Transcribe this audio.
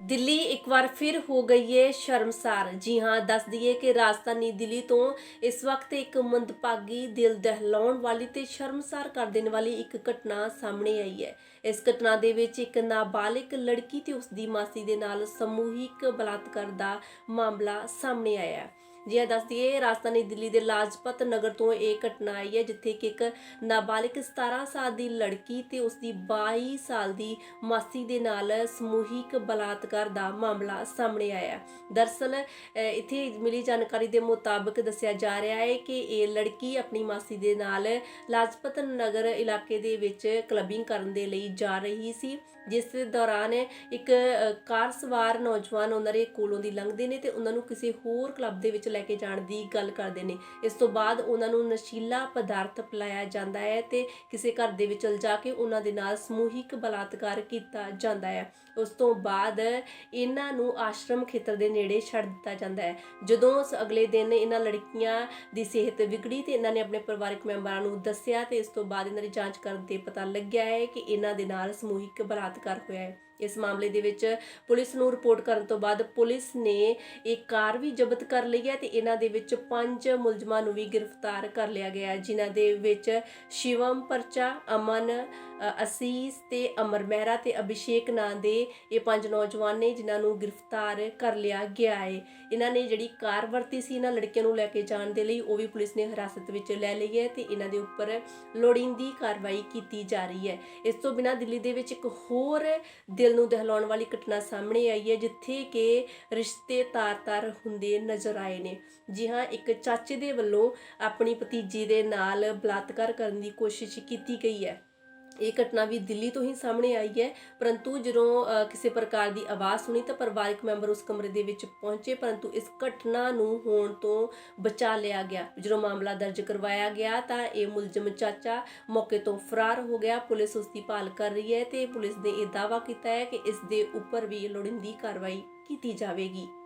ਦਿੱਲੀ ਇੱਕ ਵਾਰ ਫਿਰ ਹੋ ਗਈ ਹੈ ਸ਼ਰਮਸਾਰ। ਜੀ ਹਾਂ, ਦੱਸ ਦਈਏ ਕਿ ਰਾਜਧਾਨੀ ਦਿੱਲੀ ਤੋਂ ਇਸ ਵਕਤ ਇੱਕ ਮੰਦਭਾਗੀ ਦਿਲ ਦਹਿਲਾਉਣ ਵਾਲੀ ਤੇ ਸ਼ਰਮਸਾਰ ਕਰ ਦੇਣ ਵਾਲੀ ਇੱਕ ਘਟਨਾ ਸਾਹਮਣੇ ਆਈ ਹੈ। ਇਸ ਘਟਨਾ ਦੇ ਵਿੱਚ ਇੱਕ ਨਾਬਾਲਿਗ ਲੜਕੀ ਤੇ ਉਸ ਦੀ ਮਾਸੀ ਦੇ ਨਾਲ ਸਮੂਹਿਕ ਬਲਾਤਕਾਰ ਦਾ ਮਾਮਲਾ ਸਾਹਮਣੇ ਆਇਆ। ਹੈ ਜੀ ਹਾਂ ਦੱਸ ਦਈਏ ਰਾਜਧਾਨੀ ਦਿੱਲੀ ਦੇ ਲਾਜਪਤ ਨਗਰ ਤੋਂ ਇਹ ਘਟਨਾ ਆਈ ਹੈ, ਜਿੱਥੇ ਕਿ ਇੱਕ ਨਾਬਾਲਿਗ 17 ਸਾਲ ਦੀ ਲੜਕੀ ਤੇ ਉਸ ਦੀ 22 ਸਾਲ ਦੀ ਮਾਸੀ ਦੇ ਨਾਲ ਸਮੂਹਿਕ ਬਲਾਤਕਾਰ ਦਾ ਮਾਮਲਾ ਸਾਹਮਣੇ ਆਇਆ। ਦਰਸਲ ਇੱਥੇ ਮਿਲੀ ਜਾਣਕਾਰੀ ਦੇ ਮੁਤਾਬਕ ਦੱਸਿਆ ਜਾ ਰਿਹਾ ਹੈ ਕਿ ਇਹ ਲੜਕੀ ਆਪਣੀ ਮਾਸੀ ਦੇ ਨਾਲ ਲਾਜਪਤ ਨਗਰ ਇਲਾਕੇ ਦੇ ਵਿੱਚ ਕਲੱਬਿੰਗ ਕਰਨ ਦੇ ਲਈ ਜਾ ਰਹੀ ਸੀ, ਜਿਸ ਦੌਰਾਨ ਇੱਕ ਕਾਰ ਸਵਾਰ ਨੌਜਵਾਨ ਉਹਨਾਂ ਦੇ ਕੋਲੋਂ ਦੀ ਲੰਘਦੇ ਨੇ ਤੇ ਉਹਨਾਂ ਨੂੰ ਕਿਸੇ ਹੋਰ ਕਲੱਬ ਦੇ ਵਿੱਚ ਲੈ ਕੇ ਜਾਣ ਦੀ ਗੱਲ ਕਰਦੇ ਨੇ। ਇਸ ਤੋਂ ਬਾਅਦ ਉਹਨਾਂ ਨੂੰ ਨਸ਼ੀਲਾ ਪਦਾਰਥ ਪਿਲਾਇਆ ਜਾਂਦਾ ਹੈ ਤੇ ਕਿਸੇ ਘਰ ਦੇ ਵਿੱਚ ਲਿਜਾ ਕੇ ਉਹਨਾਂ ਦੇ ਨਾਲ ਸਮੂਹਿਕ ਬਲਾਤਕਾਰ ਕੀਤਾ ਜਾਂਦਾ ਹੈ। ਉਸ ਤੋਂ ਬਾਅਦ ਇਹਨਾਂ ਨੂੰ ਆਸ਼ਰਮ ਖੇਤਰ ਦੇ ਨੇੜੇ ਛੱਡ ਦਿੱਤਾ ਜਾਂਦਾ ਹੈ। ਜਦੋਂ ਉਸ ਅਗਲੇ ਦਿਨ ਇਹਨਾਂ ਲੜਕੀਆਂ ਦੀ ਸਿਹਤ ਵਿਗੜੀ ਤੇ ਇਹਨਾਂ ਨੇ ਆਪਣੇ ਪਰਿਵਾਰਕ ਮੈਂਬਰਾਂ ਨੂੰ ਦੱਸਿਆ ਤੇ ਇਸ ਤੋਂ ਬਾਅਦ ਇਹਨਾਂ ਦੀ ਜਾਂਚ ਕਰਨ ਤੇ ਪਤਾ ਲੱਗਿਆ ਹੈ ਕਿ ਇਹਨਾਂ ਦੇ ਨਾਲ ਸਮੂਹਿਕ ਬਲਾਤਕਾਰ ਹੋਇਆ ਹੈ। ਇਸ ਮਾਮਲੇ ਦੇ ਵਿੱਚ ਪੁਲਿਸ ਨੂੰ ਰਿਪੋਰਟ ਕਰਨ ਤੋਂ ਬਾਅਦ ਪੁਲਿਸ ਨੇ ਇਹ ਕਾਰ ਵੀ ਜ਼ਬਤ ਕਰ ਲਈ ਹੈ ਤੇ ਇਹਨਾਂ ਦੇ ਵਿੱਚ ਪੰਜ ਮੁਲਜ਼ਮਾਂ ਨੂੰ ਵੀ ਗ੍ਰਿਫਤਾਰ ਕਰ ਲਿਆ ਗਿਆ ਜਿਨ੍ਹਾਂ ਦੇ ਵਿੱਚ ਸ਼ਿਵਮ ਪਰਚਾ, ਅਮਨ ਅਸੀਸ ਤੇ ਅਮਰ ਮਹਿਰਾ ਤੇ ਅਭਿਸ਼ੇਕ ਨਾਂ ਦੇ ਇਹ ਪੰਜ ਨੌਜਵਾਨ ਨੇ ਜਿਨ੍ਹਾਂ ਨੂੰ ਗ੍ਰਿਫਤਾਰ ਕਰ ਲਿਆ ਗਿਆ ਹੈ। ਇਹਨਾਂ ਨੇ ਜਿਹੜੀ ਕਾਰ ਵਰਤੀ ਸੀ ਇਹਨਾਂ ਲੜਕੀਆਂ ਨੂੰ ਲੈ ਕੇ ਜਾਣ ਦੇ ਲਈ, ਉਹ ਵੀ ਪੁਲਿਸ ਨੇ ਹਿਰਾਸਤ ਵਿੱਚ ਲੈ ਲਈ ਹੈ ਤੇ ਇਹਨਾਂ ਦੇ ਉੱਪਰ ਲੋੜੀਂਦੀ ਕਾਰਵਾਈ ਕੀਤੀ ਜਾ ਰਹੀ ਹੈ। ਇਸ ਤੋਂ ਬਿਨਾਂ ਦਿੱਲੀ ਦੇ ਵਿੱਚ ਇੱਕ ਹੋਰ ਦਿਲ ਨੂੰ ਦਹਿਲਾਉਣ ਵਾਲੀ ਘਟਨਾ ਸਾਹਮਣੇ ਆਈ ਹੈ, ਜਿੱਥੇ ਕਿ ਰਿਸ਼ਤੇ ਤਾਰ-ਤਾਰ ਹੁੰਦੇ ਨਜ਼ਰ ਆਏ ਨੇ। ਜੀ ਹਾਂ, ਇੱਕ ਚਾਚੇ ਦੇ ਵੱਲੋਂ ਆਪਣੀ ਭਤੀਜੀ ਦੇ ਨਾਲ ਬਲਾਤਕਾਰ ਕਰਨ ਦੀ ਕੋਸ਼ਿਸ਼ ਕੀਤੀ ਗਈ ਹੈ। ਇਹ ਘਟਨਾ ਵੀ ਦਿੱਲੀ ਤੋਂ ਹੀ ਸਾਹਮਣੇ ਆਈ ਹੈ। ਪਰੰਤੂ ਜਦੋਂ ਕਿਸੇ ਪ੍ਰਕਾਰ ਦੀ ਆਵਾਜ਼ ਸੁਣੀ ਤਾਂ ਪਰਿਵਾਰਕ ਮੈਂਬਰ ਉਸ ਕਮਰੇ ਦੇ ਵਿੱਚ ਪਹੁੰਚੇ, ਪਰੰਤੂ ਇਸ ਘਟਨਾ ਨੂੰ ਹੋਣ ਤੋਂ ਬਚਾ ਲਿਆ ਗਿਆ। ਜਦੋਂ ਮਾਮਲਾ ਦਰਜ ਕਰਵਾਇਆ ਗਿਆ ਤਾਂ ਇਹ ਮੁਲਜ਼ਮ ਚਾਚਾ ਮੌਕੇ ਤੋਂ ਫਰਾਰ ਹੋ ਗਿਆ। ਪੁਲਿਸ ਉਸ ਦੀ ਭਾਲ ਕਰ ਰਹੀ ਹੈ ਤੇ ਪੁਲਿਸ ਨੇ ਇਹ ਦਾਅਵਾ ਕੀਤਾ ਹੈ ਕਿ ਇਸ ਦੇ ਉੱਪਰ ਵੀ ਲੋੜੀਂਦੀ ਕਾਰਵਾਈ ਕੀਤੀ ਜਾਵੇਗੀ।